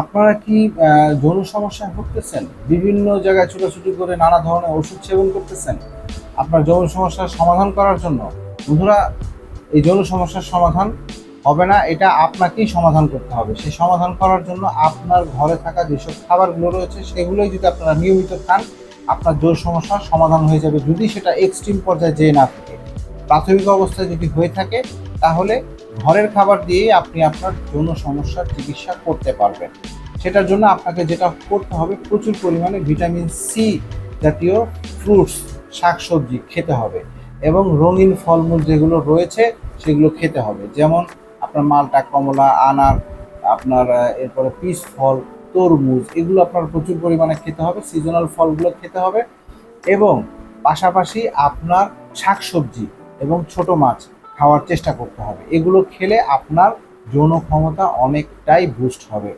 আপনারা কি যৌন সমস্যায় ভুগতেছেন? বিভিন্ন জায়গায় ছোটাছুটি করে নানা ধরনের ওষুধ সেবন করতেছেন। আপনার যৌন সমস্যার সমাধান করার জন্য। বন্ধুরা, এই যৌন সমস্যার সমাধান হবে না, এটা আপনাকেই সমাধান করতে হবে। সেই সমাধান করার জন্য আপনার ঘরে থাকা যেসব খাবারগুলো রয়েছে, সেগুলোই যদি আপনারা নিয়মিত খান, আপনার যৌন সমস্যার সমাধান হয়ে যাবে। যদি সেটা এক্সট্রিম পর্যায়ে যেয়ে না থাকে, প্রাথমিক অবস্থায় যদি হয়ে থাকে, তাহলে ঘরের খাবার দিয়েই আপনি আপনার যৌন সমস্যার চিকিৎসা করতে পারবেন। সেটার জন্য আপনাকে যেটা করতে হবে, প্রচুর পরিমাণে ভিটামিন সি জাতীয় ফ্রুটস শাকসবজি খেতে হবে এবং রঙিন ফলমূল যেগুলো রয়েছে সেগুলো খেতে হবে। যেমন আপনার মালটা কমলা, আনার, আপনার এরপরে পিস ফল, তরমুজ, এগুলো আপনার প্রচুর পরিমাণে খেতে হবে সিজনাল ফলগুলো খেতে হবে এবং পাশাপাশি আপনার শাকসবজি এবং ছোট মাছ খাওয়ার চেষ্টা করতে হবে। এগুলো খেলে আপনার যৌন ক্ষমতা অনেকটাই বুস্ট হবে।